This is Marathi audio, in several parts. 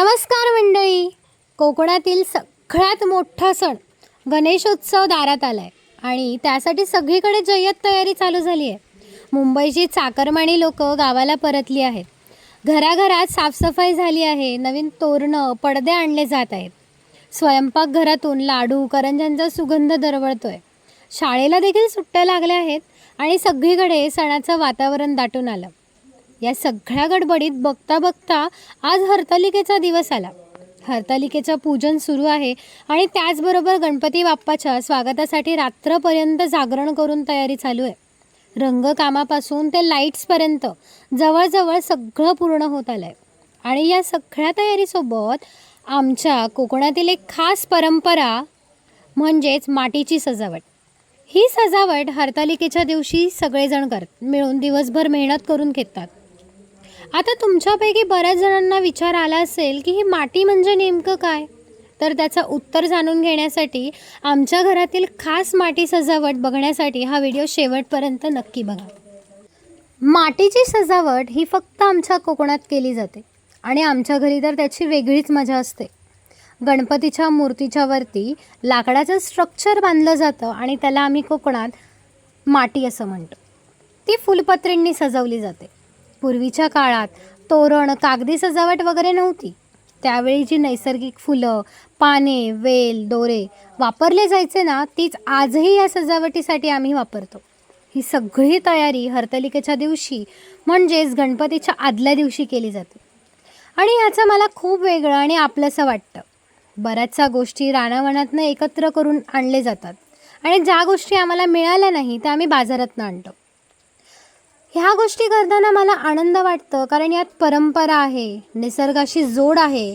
नमस्कार मंडळी. कोकणातील सगळ्यात मोठा सण गणेशोत्सव दारात आला आहे आणि त्यासाठी सगळीकडे जय्यत तयारी चालू झाली आहे मुंबईची चाकरमाणी लोक गावाला परतली आहेत. घराघरात साफसफाई झाली आहे. नवीन तोरणं पडदे आणले जात आहेत. स्वयंपाकघरातून लाडू करंजांचा सुगंध दरवळतोय. शाळेला देखील सुट्ट्या लागल्या आहेत आणि सगळीकडे सणाचं वातावरण दाटून आलं. या सगळ्या गडबडीत बघता बघता आज हरतालिकेचा दिवस आला. हरतालिकेचं पूजन सुरू आहे आणि त्याचबरोबर गणपती बाप्पाच्या स्वागतासाठी रात्रपर्यंत जागरण करून तयारी चालू आहे. रंगकामापासून ते लाईट्सपर्यंत जवळजवळ सगळं पूर्ण होत आलं आहे आणि या सगळ्या तयारीसोबत आमच्या कोकणातील एक खास परंपरा म्हणजेच मातीची सजावट. ही सजावट हरतालिकेच्या दिवशी सगळेजण करत मिळून दिवसभर मेहनत करून घेतात. आता तुमच्यापैकी बऱ्याच जणांना विचार आला असेल की ही माती म्हणजे नेमकं काय? तर त्याचं उत्तर जाणून घेण्यासाठी आमच्या घरातील खास माती सजावट बघण्यासाठी हा व्हिडिओ शेवटपर्यंत नक्की बघा. मातीची सजावट ही फक्त आमच्या कोकणात केली जाते आणि आमच्या घरी तर त्याची वेगळीच मजा असते. गणपतीच्या मूर्तीच्या वरती लाकडाचं स्ट्रक्चर बांधलं जातं आणि त्याला आम्ही कोकणात माटी असं म्हणतो. ती फुलपत्रींनी सजवली जाते. पूर्वीच्या काळात तोरण कागदी सजावट वगैरे नव्हती. त्यावेळी जी नैसर्गिक फुलं पाने वेल दोरे वापरले जायचे ना तीच आजही या सजावटीसाठी आम्ही वापरतो. ही सगळी तयारी हरतालिकेच्या दिवशी म्हणजेच गणपतीच्या आदल्या दिवशी केली जाते. आणि ह्याचं मला खूप वेगळं आणि आपलंसं वाटतं. बऱ्याचशा गोष्टी रानावनातनं एकत्र करून आणले जातात. आणि ज्या गोष्टी आम्हाला मिळाल्या नाही त्या आम्ही बाजारातनं आणतो. ह्या गोष्टी करताना मला आनंद वाटतं कारण यात परंपरा आहे निसर्गाशी जोड आहे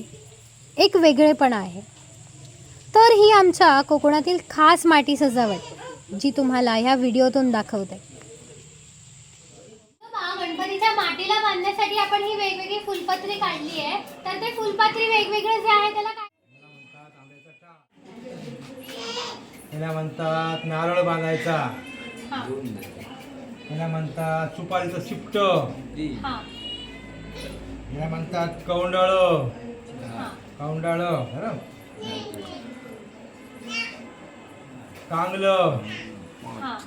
एक वेगळेपणा आहे. तर ही आमच्या कोकणातील खास माती सजावट जी तुम्हाला ह्या व्हिडिओतून दाखवते. गणपतीच्या मातीला बांधण्यासाठी आपण ही वेगवेगळी फुलपत्री काढली आहे. तर ते फुलपत्री वेगवेगळे जे आहे त्याला काय त्याला म्हणतात नारळ बांधायचा. त्याला म्हणतात सुपारीचं शिपट हा, याला म्हणतात कौंडाळ. हा. कौंडाळ बरं? कांगलं. हा.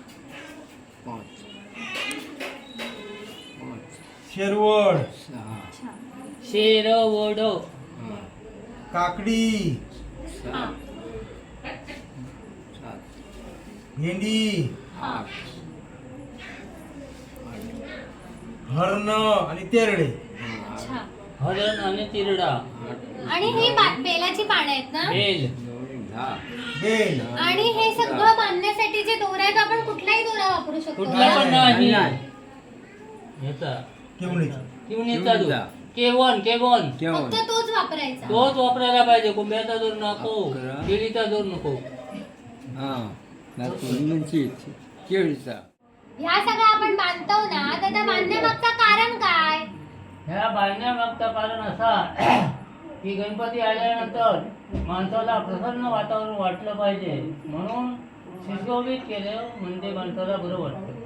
शेरवड. अच्छा. शेरवड. काकडी. हा, भेंडी हा. हरण आणि तेरडे. अच्छा. हरण आणि तिरडा. आणि ही बा- बेलाची पानं आहेत ना? बेल. बेल. आणि हे सगळं बांधण्यासाठी जे दोरा आहेत आपण कुठलाही दोरा वापरू शकतो. कुठला पण नाही. नाही. ह्याचा केवणीचा किवणीचा दूध केवण केवण. फक्त तोच वापरायचा. तोच वापरायला पाहिजे. कुंभ्याचा दूर नको. केळीचा दूर नको. केळीचा. ह्या सगळं आपण बांधतो ना तर त्या बांधण्यामागचं कारण काय? ह्या बांधण्यामागचं कारण असा की गणपती आल्यानंतर माणसाला प्रसन्न वातावरण वाटलं पाहिजे. म्हणून सुशोभित केलं म्हणजे माणसाला बरं वाटतं.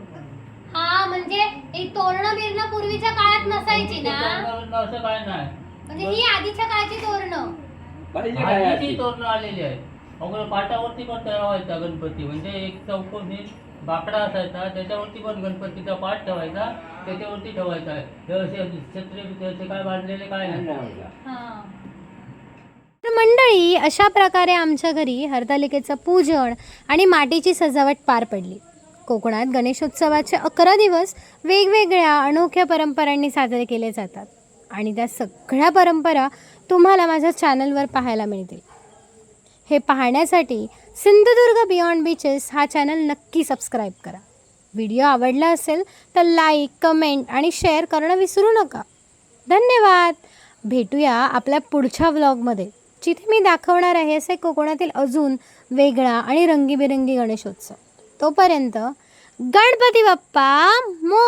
हा म्हणजे ही तोरणं बिरणं पूर्वीच्या काळात नसायची ना? असं काय नाही. म्हणजे ही आधीच्या काळची तोरणं. पाहिजे काय आधीची आधी? तोरणं आलेली आहेत. अगोदर पाटावरती पण ठेवायचा गणपती. म्हणजे एक चौकोनी बाकडा असायचा त्याच्यावरती पण गणपतीचा पाठ ठेवायचा त्याच्यावरती ठेवायचा. हे असे छत्री त्याचे काय बांधलेले काय नाही. तर मंडळी अशा प्रकारे आमच्या घरी हरतालिकेचं पूजन आणि मातीची सजावट पार पडली. कोकणात गणेशोत्सवाचे अकरा दिवस वेगवेगळ्या अनोख्या परंपरांनी साजरे केले जातात. आणि त्या सगळ्या परंपरा तुम्हाला माझ्या चॅनलवर पाहायला मिळतील. हे पाहण्यासाठी सिंधुदुर्ग बियॉन्ड बीचेस हा चॅनल नक्की सबस्क्राईब करा. व्हिडिओ आवडला असेल तर लाईक कमेंट आणि शेअर करणं विसरू नका. धन्यवाद. भेटूया आपल्या पुढच्या व्लॉगमध्ये जिथे मी दाखवणार आहे असे कोकणातील अजून वेगळा आणि रंगीबेरंगी गणेशोत्सव. तोपर्यंत गणपती बाप्पा मो